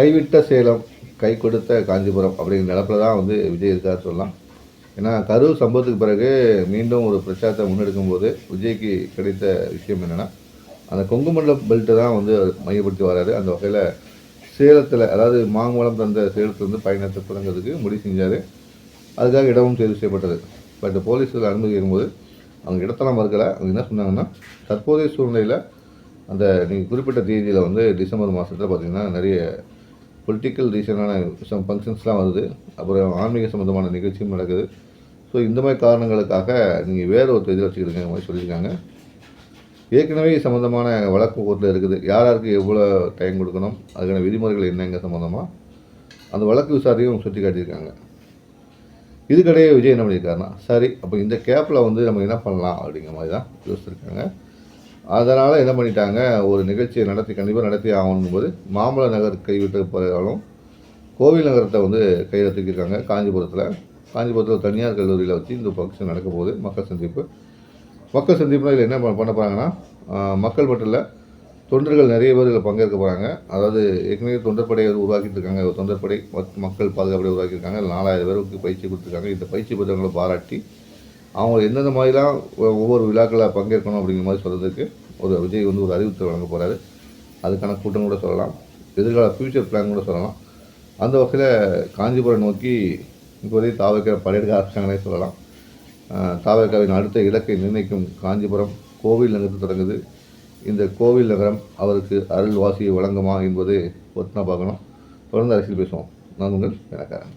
கைவிட்ட சேலம் கை கொடுத்த காஞ்சிபுரம் அப்படிங்கிற நிலப்பில் தான் வந்து விஜய் இருக்கார் சொல்லலாம். ஏன்னா கரூர் சம்பவத்துக்கு பிறகு மீண்டும் ஒரு பிரச்சாரத்தை முன்னெடுக்கும் போது விஜய்க்கு கிடைத்த விஷயம் என்னென்னா அந்த கொங்கு மண்டல பெல்ட்டை தான் வந்து மையப்படுத்தி வராரு. அந்த வகையில் சேலத்தில் அதாவது மாங்குளம் தந்த சேலத்துலேருந்து பயணத்தை தொடங்குறதுக்கு முடிவு செஞ்சார். அதுக்காக இடமும் தேர்வு செய்யப்பட்டது. பட் போலீஸில் அனுமதி இருக்கும்போது அவங்க இடத்தெல்லாம் மறுக்கலை. அவங்க என்ன சொன்னாங்கன்னா தற்போதைய சூழ்நிலையில் அந்த நீங்கள் குறிப்பிட்ட தேதியில் வந்து டிசம்பர் மாதத்தில் பார்த்திங்கன்னா நிறைய பொலிட்டிக்கல் ரீசனான சம் ஃபங்க்ஷன்ஸ்லாம் வருது. அப்புறம் ஆன்மீக சம்மந்தமான நிகழ்ச்சியும் நடக்குது. ஸோ இந்த மாதிரி காரணங்களுக்காக நீங்கள் வேறு ஒரு தேதி வச்சுக்கிடுங்க மாதிரி சொல்லியிருக்காங்க. ஏற்கனவே சம்மந்தமான வழக்கு கோர்ட்டில் இருக்குது. யார் யாருக்கு எவ்வளோ டைம் கொடுக்கணும்? அதுக்கான விதிமுறைகள் என்னங்க சம்மந்தமாக அந்த வழக்கு விசாரணையும் சுற்றி காட்டியிருக்காங்க. இதுக்கடையே விஜய் என்ன பண்ணியிருக்காருன்னா சரி அப்போ இந்த கேப்பில் வந்து நம்ம என்ன பண்ணலாம் அப்படிங்கிற மாதிரி தான் யோசிச்சிருக்காங்க. அதனால் என்ன பண்ணிட்டாங்க ஒரு நிகழ்ச்சியை நடத்தி கண்டிப்பாக நடத்தி ஆகணும் போது மாமல்ல நகர் கைவிட்ட போகிறாலும் கோவில் நகரத்தை வந்து கையில் தூக்கியிருக்காங்க காஞ்சிபுரத்தில். காஞ்சிபுரத்தில் தனியார் கல்லூரியில் வச்சு இந்த ஃபங்க்ஷன் நடக்க போகுது மக்கள் சந்திப்பு. மக்கள் சந்திப்புனா இதில் என்ன பண்ண போகிறாங்கன்னா மக்கள் மட்டும் இல்லை தொண்டர்கள் நிறைய பேர் இதில் பங்கேற்க போகிறாங்க அதாவது ஏற்கனவே தொண்டற்படையை உருவாக்கிட்டு இருக்காங்க. ஒரு தொண்டற்படை மக்- மக்கள் பாதுகாப்படை உருவாக்கியிருக்காங்க. நாலாயிரம் பேருக்கு பயிற்சி கொடுத்துருக்காங்க. இந்த பயிற்சி பெற்றவங்களை பாராட்டி அவங்க எந்தெந்த மாதிரிலாம் ஒவ்வொரு விழாக்களில் பங்கேற்கணும் அப்படிங்கிற மாதிரி சொல்கிறதுக்கு ஒரு விஜய் வந்து ஒரு அறிவுறுத்தல் வழங்க போகிறாரு அதுக்கான கூட்டம் கூட சொல்லலாம். எதிர்கால ஃப்யூச்சர் பிளான் கூட சொல்லலாம். அந்த வகையில் காஞ்சிபுரம் நோக்கி இப்போதைக்கு தாவக்க படையெடுக்க ஆரம்பிச்சாங்கன்னே சொல்லலாம். தாவக்காவின் அடுத்த இலக்கை நிர்ணயிக்கும் காஞ்சிபுரம் கோவில் நகரத்தில் தொடங்குது. இந்த கோவில் நகரம் அவருக்கு அருள் வாசியை வழங்குமா என்பது ஒத்துனா பார்க்கணும். தொடர்ந்து அரசியல் பேசுவோம். நான் உங்கள் எனக்காரன்